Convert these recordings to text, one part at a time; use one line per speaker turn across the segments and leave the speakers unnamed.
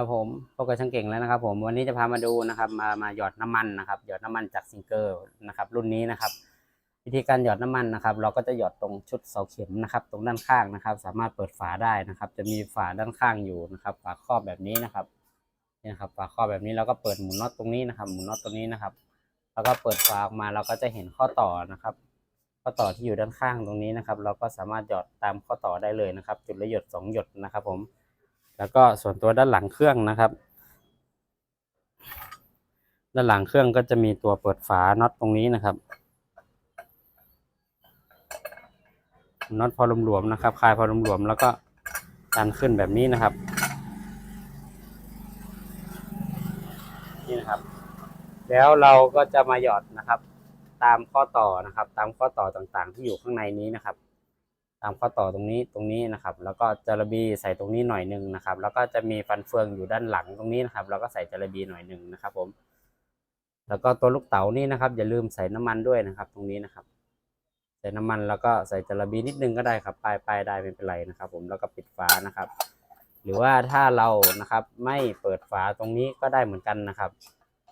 ครับผมพบกับช่างเก่งแล้วนะครับผมวันนี้จะพามาดูนะครับมามาหยอดน้ำมันนะครับ หยอดน้ำมันจากซิงเกอร์นะครับ รุ่นนี้นะครับ วิธีการหยอดน้ำมันนะครับ เราก็จะหยอดตรงชุดเสาเข็มนะครับ ตรงด้านข้างนะครับ สามารถเปิดฝาได้นะครับ จะมีฝาด้านข้างอยู่นะครับ ฝาครอบแบบนี้นะครับนี่นะครับฝาครอบแบบนี้เราก็เปิดหมุนน็อตตรงนี้นะครับ หมุนน็อตตรงนี้นะครับ แล้วก็เปิดฝาออกมาเราก็จะเห็นข้อต่อนะครับ ข้อต่อที่อยู่ด้านข้างตรงนี้นะครับ เราก็สามารถหยอดตามข้อต่อได้เลยนะครับ จุดละหยดสองหยดนะครับ ผม แล้วก็ส่วนตัวด้านหลังเครื่องนะครับ ด้านหลังเครื่องก็จะมีตัวเปิดฝาน็อตตรงนี้นะครับน็อตพอหลวมๆนะครับ คลายพอหลวมๆแล้วก็ดันขึ้นแบบนี้นะครับ นี่นะครับ แล้วเราก็จะมาหยอดนะครับ ตามข้อต่อนะครับ ตามข้อต่อต่างๆ ที่อยู่ข้างในนี้นะครับ ตามข้อต่อตรงนี้ตรงนี้นะครับ แล้วก็จระบีใส่ตรงนี้หน่อยหนึ่งนะครับ แล้วก็จะมีฟันเฟืองอยู่ด้านหลังตรงนี้นะครับเราก็ใส่จระบีหน่อยหนึ่งนะครับ ผม แล้วก็ตัวลูกเต๋านี่นะครับ อย่าลืมใส่น้ำมันด้วยนะครับ ตรงนี้นะครับ ใส่น้ำมันแล้วก็ใส่จระบีนิดนึงก็ได้ครับปลายปลายได้ไม่เป็นไรนะครับ ผมแล้วก็ปิดฝานะครับ หรือว่าถ้าเรานะครับ ไม่เปิดฝาตรงนี้ก็ได้เหมือนกันนะครับ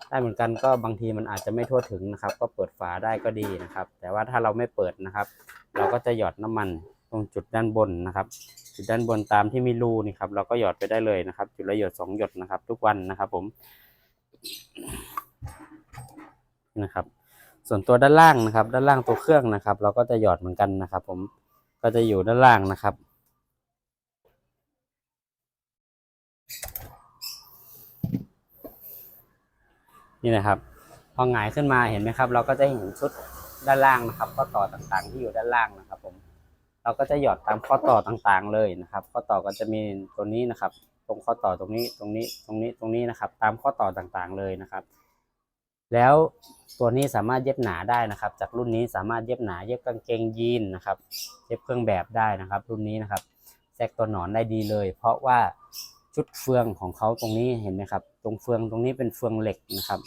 ได้เหมือนกันก็บางทีมันอาจจะไม่ทั่วถึงนะครับ ก็เปิดฝาได้ก็ดีนะครับ แต่ว่าถ้าเราไม่เปิดนะครับ เราก็จะหยอดน้ำมัน ตรงจุดด้านบนนะครับ จุดด้านบนตามที่มีรูนี่ครับเราก็หยอดไปได้เลยนะครับ จุดละหยดสองหยดนะครับ ทุกวันนะครับผมนะครับ ส่วนตัวด้านล่างนะครับ ด้านล่างตัวเครื่องนะครับ เราก็จะหยอดเหมือนกันนะครับ ผมก็จะอยู่ด้านล่างนะครับนี่นะครับพอหงายขึ้นมาเห็นไหมครับ เราก็จะเห็นชุดด้านล่างนะครับข้อต่อต่างๆที่อยู่ด้านล่างนะ เราก็จะหยอดตามข้อต่อต่างๆเลยนะครับ ข้อต่อก็จะมีตัวนี้นะครับ ตรงข้อต่อตรงนี้ตรงนี้ตรงนี้ตรงนี้นะครับ ตามข้อต่อต่างๆเลยนะครับ แล้วตัวนี้สามารถเย็บหนาได้นะครับ จากรุ่นนี้สามารถเย็บหนาเย็บกางเกงยีนนะครับ เย็บเครื่องแบบได้นะครับ รุ่นนี้นะครับแทรกตัวหนอนได้ดีเลย เพราะว่าชุดเฟืองของเขาตรงนี้เห็นไหมครับ ตรงเฟืองตรงนี้เป็นเฟืองเหล็กนะครับ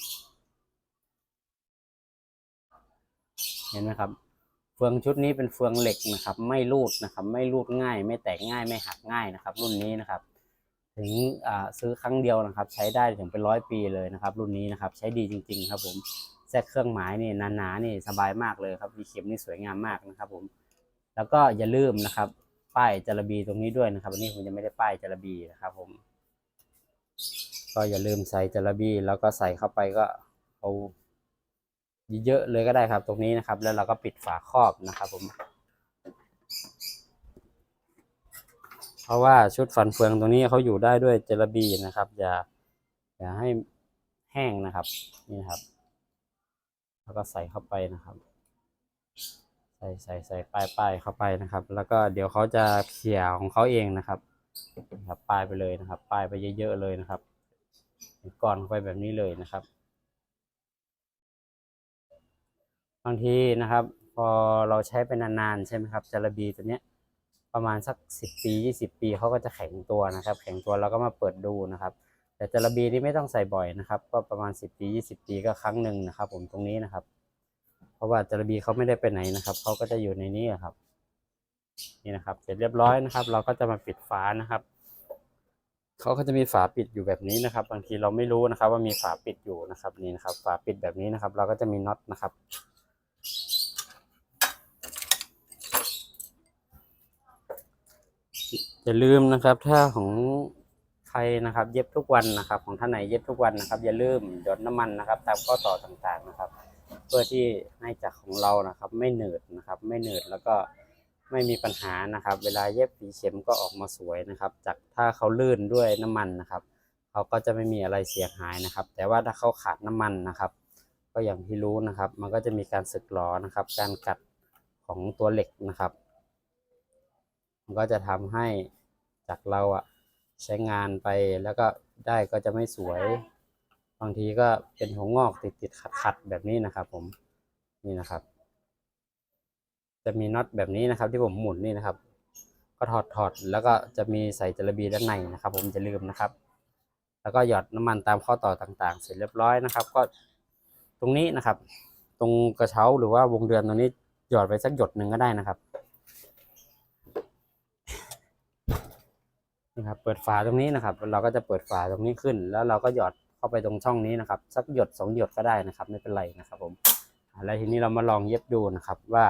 เห็นไหมครับ เฟืองชุดนี้เป็นเฟืองเหล็กนะครับ ไม่รูดนะครับ ไม่รูดง่าย ไม่แตกง่ายไม่หักง่ายนะครับ รุ่นนี้นะครับ ถึงซื้อครั้งเดียวนะครับ ใช้ได้ถึงเป็นร้อยปีเลยนะครับ รุ่นนี้นะครับ ใช้ดีจริง ๆ ครับ ผมแทรกเครื่องหมายนี่หนาๆนี่สบายมากเลยครับมีเข็มนี่สวยงามมากนะครับ ผม แล้วก็อย่าลืมนะครับ ป้ายจระบีตรงนี้ด้วยนะครับวันนี้ผมยังไม่ได้ป้ายจระบีนะครับ ผม ก็อย่าลืมใส่จระบีแล้วก็ใส่เข้าไปก็เอา เยอะๆเลยก็ได้ครับ ตรงนี้นะครับ แล้วเราก็ปิดฝาครอบนะครับผม เพราะว่าชุดฟันเฟืองตรงนี้เขาอยู่ได้ด้วยเจลบีนะครับ อย่าอย่าให้แห้งนะครับ นี่นะครับ แล้วก็ใส่เข้าไปนะครับ ใส่ใส่ใส่ป้ายป้ายเข้าไปนะครับ แล้วก็เดี๋ยวเขาจะเขี่ยของเขาเองนะครับนะครับป้ายไปเลยนะครับ ป้ายไปเยอะๆเลยนะครับก่อนไปแบบนี้เลยนะครับ บางทีนะครับ พอเราใช้ไปนานๆใช่ไหมครับจาระบีตัวเนี้ยประมาณสักสิบปียี่สิบปีเขาก็จะแข็งตัวนะครับ แข็งตัวเราก็มาเปิดดูนะครับ แต่จาระบีนี่ไม่ต้องใส่บ่อยนะครับ ก็ประมาณสิบปียี่สิบปีก็ครั้งหนึ่งนะครับ ผมตรงนี้นะครับ เพราะว่าจาระบีเขาไม่ได้ไปไหนนะครับเขาก็จะอยู่ในนี้ครับ นี่นะครับ เสร็จเรียบร้อยนะครับ เราก็จะมาปิดฝานะครับเขาก็จะมีฝาปิดอยู่แบบนี้นะครับ บางทีเราไม่รู้นะครับ ว่ามีฝาปิดอยู่นะครับ นี่นะครับ ฝาปิดแบบนี้นะครับ เราก็จะมีน็อตนะครับ อย่าลืมนะครับ ถ้าของใครนะครับ เย็บทุกวันนะครับ ของท่านไหนเย็บทุกวันนะครับ อย่าลืมหยดน้ำมันนะครับ ตามข้อต่อต่างๆนะครับ เพื่อที่ให้จากของเรานะครับ ไม่เหนืดนะครับ ไม่เหนืดแล้วก็ไม่มีปัญหานะครับ เวลาเย็บฝีเข็มก็ออกมาสวยนะครับ จากถ้าเขาลื่นด้วยน้ำมันนะครับ เขาก็จะไม่มีอะไรเสียหายนะครับ แต่ว่าถ้าเขาขาดน้ำมันนะครับ ก็อย่างที่รู้นะครับ มันก็จะมีการสึกหรอนะครับ การกัดของตัวเหล็กนะครับ มันก็จะทำให้จากเราอะใช้งานไปแล้วก็ได้ก็จะไม่สวย บางทีก็เป็นหัวงอกติดติดขัดขัดๆแบบนี้นะครับ ผมนี่นะครับ จะมีน็อตแบบนี้นะครับ ที่ผมหมุนนี่นะครับ ก็ถอดถอดแล้วก็จะมีใส่จระบีด้านในนะครับ ผมจะลืมนะครับ แล้วก็หยอดน้ำมันตามข้อต่อต่างๆ เสร็จเรียบร้อยนะครับ ก็ ตรงนี้นะครับ ตรงกระเช้าหรือว่าวงเดือนตรงนี้หยอดไปสักหยดหนึ่งก็ได้นะครับนี่ครับ เปิดฝาตรงนี้นะครับ เราก็จะเปิดฝาตรงนี้ขึ้น แล้วเราก็หยอดเข้าไปตรงช่องนี้นะครับ สักหยดสองหยดก็ได้นะครับ ไม่เป็นไรนะครับ ผมอ่าแล้วทีนี้เรามาลองเย็บดูนะครับว่า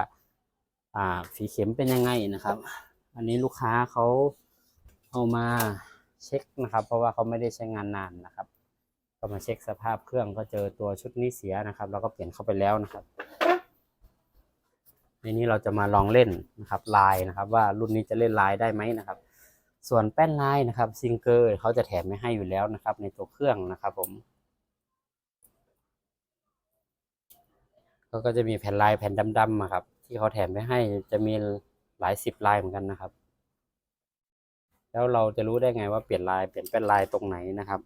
อ่าฝีเข็มเป็นยังไงนะครับ อันนี้ลูกค้าเขาเอามาเช็คนะครับ เพราะว่าเขาไม่ได้ใช้งานนานนะครับ ก็มาเช็คสภาพเครื่องก็เจอตัวชุดนี้เสียนะครับ เราก็เปลี่ยนเข้าไปแล้วนะครับในนี้เราจะมาลองเล่นนะครับลายนะครับ ว่ารุ่นนี้จะเล่นลายได้ไหมนะครับ ส่วนแป้นลายนะครับซิงเกอร์เขาจะแถมไม่ให้อยู่แล้วนะครับ ในตัวเครื่องนะครับผมก็จะมีแผ่นลายแผ่นดำๆอะครับ ที่เขาแถมไม่ให้จะมีหลายสิบลายเหมือนกันนะครับ แล้วเราจะรู้ได้ไงว่าเปลี่ยนลายเปลี่ยนแป้นลายตรงไหนนะครับ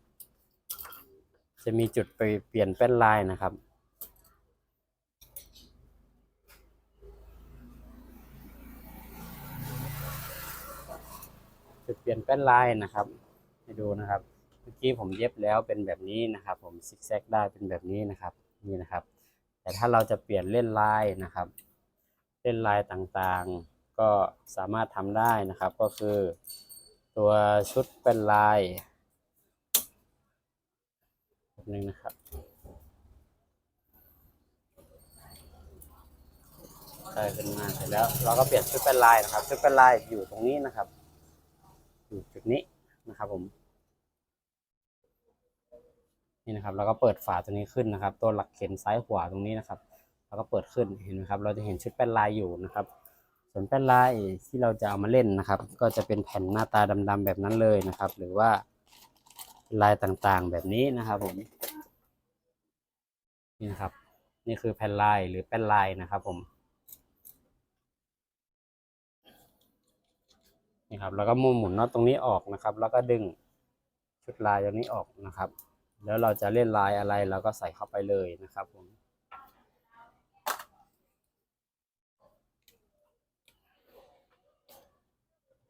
จะมีจุดไปเปลี่ยนแป้นลายนะครับ จุดเปลี่ยนแป้นลายนะครับให้ดูนะครับ เมื่อกี้ผมเย็บแล้วเป็นแบบนี้นะครับ ผมซิกแซกได้เป็นแบบนี้นะครับ นี่นะครับ แต่ถ้าเราจะเปลี่ยนเล่นลายนะครับ เล่นลายต่างๆ ก็สามารถทำได้นะครับ ก็คือตัวชุดเป็นลาย แบบนึงนะครับได้เป็นมาเสร็จแล้ว เราก็เปลี่ยนชุดเป็นลายนะครับ ชุดเป็นลายอยู่ตรงนี้นะครับ อยู่จุดนี้นะครับผมนี่นะครับเราก็เปิดฝาตัวนี้ขึ้นนะครับ ตัวหลักเข็มซ้ายขวาตรงนี้นะครับเราก็เปิดขึ้นเห็นไหมครับ เราจะเห็นชุดแป้นลายอยู่นะครับ ส่วนแป้นลายที่เราจะเอามาเล่นนะครับ ก็จะเป็นแผ่นหน้าตาดำๆแบบนั้นเลยนะครับ หรือว่าลายต่างๆแบบนี้นะครับผม นี่นะครับ นี่คือแผ่นลายหรือแป้นลายนะครับ ผม นี่ครับ แล้วก็มุมหมุนน็อตตรงนี้ออกนะครับ แล้วก็ดึงชุดลายตรงนี้ออกนะครับ แล้วเราจะเล่นลายอะไรเราก็ใส่เข้าไปเลยนะครับผม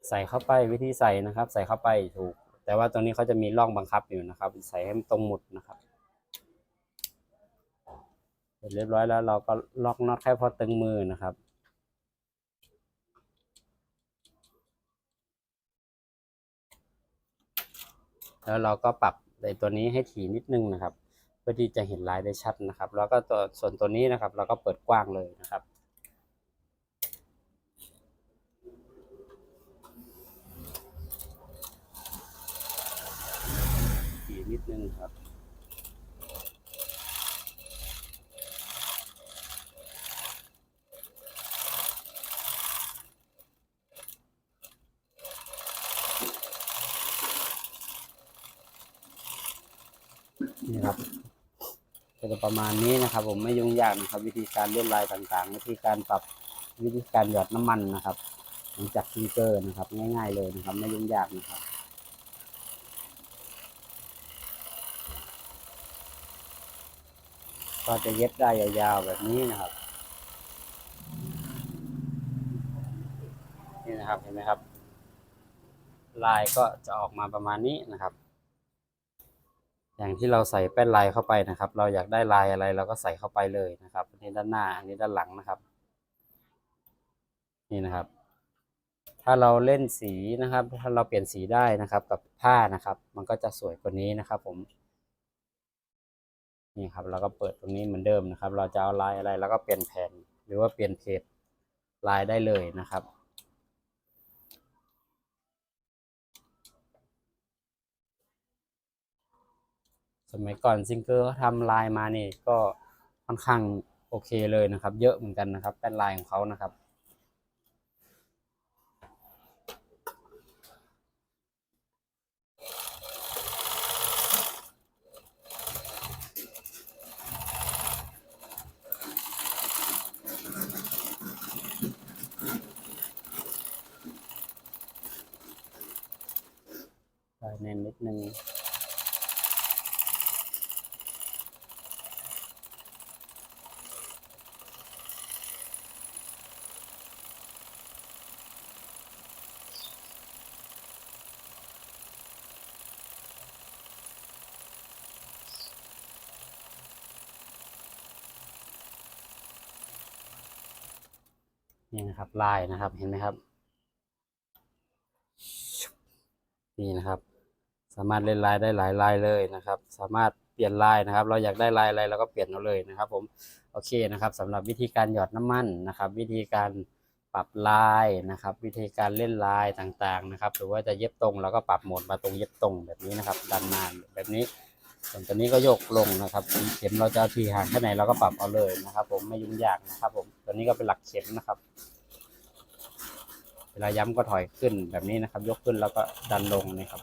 ใส่เข้าไปวิธีใส่นะครับ ใส่เข้าไปถูก แต่ว่าตรงนี้เขาจะมีร่องบังคับอยู่นะครับ ใส่ให้มันตรงหมุดนะครับ ร็จเรียบร้อยแล้วเราก็ล็อกน็อตแค่พอตึงมือนะครับ แล้วเราก็ปรับในตัวนี้ให้ถี่นิดนึงนะครับ เพื่อที่จะเห็นลายได้ชัดนะครับ แล้วก็ตัวส่วนตัวนี้นะครับ เราก็เปิดกว้างเลยนะครับถี่นิดนึงครับ นี่ครับก็ จะประมาณนี้นะครับ ผมไม่ยุ่งยากนะครับ วิธีการเลื่อนลายต่างๆ วิธีการปรับวิธีการหยอดน้ำมันนะครับหลังจากซิงเกอร์นะครับ ง่าย ๆเลยนะครับ ไม่ยุ่งยากนะครับก็จะเย็บได้ยาวๆแบบนี้นะครับนี่นะครับเห็นไหมครับ ลายก็จะออกมาประมาณนี้นะครับ อย่างที่เราใส่แป้นลายเข้าไปนะครับ เราอยากได้ลายอะไรเราก็ใส่เข้าไปเลยนะครับอันนี้ด้านหน้าอันนี้ด้านหลังนะครับ นี่นะครับ ถ้าเราเล่นสีนะครับ ถ้าเราเปลี่ยนสีได้นะครับ กับผ้านะครับ มันก็จะสวยกว่านี้นะครับ ผมนี่ครับเราก็เปิดตรงนี้เหมือนเดิมนะครับ เราจะเอาลายอะไรเราก็เปลี่ยนแผ่นหรือว่าเปลี่ยนเพจลายได้เลยนะครับ สมัยก่อนซิงเกอร์เขาทำลายมานี่ก็ค่อนข้างโอเคเลยนะครับ เยอะเหมือนกันนะครับแป้นลายของเขานะครับแน่นนิดนึง นี่นะครับลายนะครับเห็นไหมครับ นี่นะครับ สามารถเล่นลายได้หลายลายเลยนะครับ สามารถเปลี่ยนลายนะครับ เราอยากได้ลายอะไรเราก็เปลี่ยนเอาเลยนะครับ ผมโอเคนะครับสำหรับวิธีการหยอดน้ำมันนะครับ วิธีการปรับลายนะครับ วิธีการเล่นลายต่างๆนะครับ หรือว่าจะเย็บตรงเราก็ปรับโหมดมาตรงเย็บตรงแบบนี้นะครับ ดันมาแบบนี้ ส่วนตัวนี้ก็โยกลงนะครับเข็มเราจะทีห่างแค่ไหนเราก็ปรับเอาเลยนะครับ ผมไม่ยุ่งยากนะครับ ผมตัวนี้ก็เป็นหลักเข็มนะครับ เวลาย้ำก็ถอยขึ้นแบบนี้นะครับ ยกขึ้นแล้วก็ดันลงนะครับ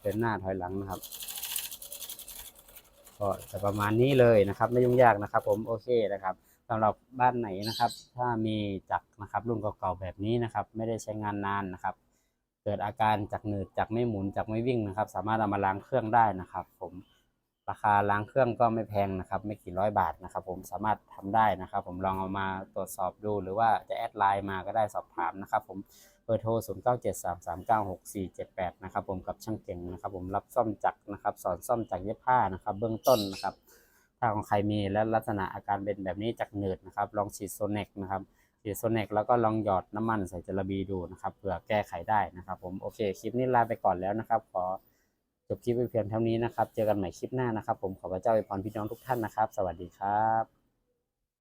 เดินหน้าถอยหลังนะครับก็จะประมาณนี้เลยนะครับ ไม่ยุ่งยากนะครับ ผมโอเคนะครับสำหรับบ้านไหนนะครับ ถ้ามีจักรนะครับ รุ่นเก่าๆแบบนี้นะครับ ไม่ได้ใช้งานนานนะครับ เกิดอาการจักรหนืดจักรไม่หมุนจักรไม่วิ่งนะครับ สามารถเอามาล้างเครื่องได้นะครับ ผม ราคาล้างเครื่องก็ไม่แพงนะครับ ไม่กี่ร้อยบาทนะครับ ผมสามารถทำได้นะครับ ผมลองเอามาตรวจสอบดูหรือว่าจะแอดไลน์มาก็ได้สอบถามนะครับผมเบอร์โทร 0 9 7 3 3 9 6 4 7 8 นะครับผมกับช่างเก่งนะครับ ผมรับซ่อมจักรนะครับ สอนซ่อมจักรเย็บผ้านะครับ เบื้องต้นนะครับ ถ้าของใครมีและลักษณะอาการเป็นแบบนี้จากหนืดนะครับ ลองฉีดโซเน็กนะครับฉีดโซเน็กแล้วก็ลองหยอดน้ำมันใส่จระบีดูนะครับเผื่อแก้ไขได้นะครับ ผมโอเคคลิปนี้ลาไปก่อนแล้วนะครับขอ จบคลิปไปเพียงเท่านี้นะครับ เจอกันใหม่คลิปหน้านะครับ ผมขอพระเจ้าอวยพรพี่น้องทุกท่านนะครับ สวัสดีครับ